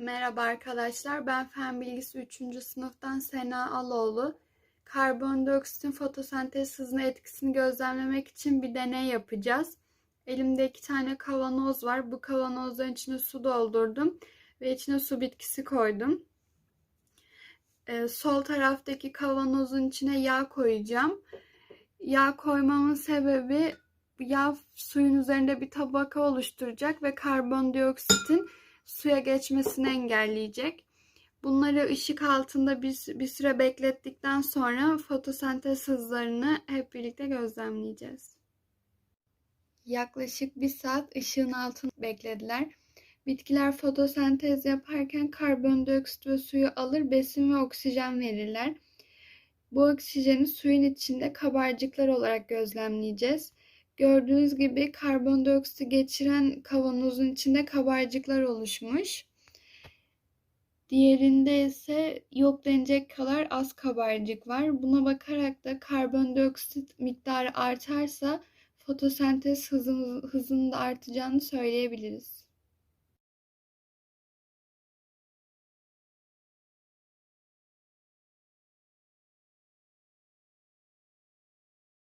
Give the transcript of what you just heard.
Merhaba arkadaşlar, ben Fen Bilgisi 3. sınıftan Sena Aloğlu. Karbondioksitin fotosentez hızına etkisini gözlemlemek için bir deney yapacağız. Elimde iki tane kavanoz var. Bu kavanozların içine su doldurdum ve içine su bitkisi koydum. Ee, sol taraftaki kavanozun içine yağ koyacağım. Yağ koymamın sebebi yağ suyun üzerinde bir tabaka oluşturacak ve karbondioksitin suya geçmesini engelleyecek. Bunları ışık altında bir, bir süre beklettikten sonra fotosentez hızlarını hep birlikte gözlemleyeceğiz. Yaklaşık bir saat ışığın altında beklediler. Bitkiler fotosentez yaparken karbondioksit ve suyu alır, besin ve oksijen verirler. Bu oksijeni suyun içinde kabarcıklar olarak gözlemleyeceğiz. Gördüğünüz gibi karbondioksiti geçiren kavanozun içinde kabarcıklar oluşmuş. Diğerinde ise yok denecek kadar az kabarcık var. Buna bakarak da karbondioksit miktarı artarsa fotosentez hızının, hızının da artacağını söyleyebiliriz.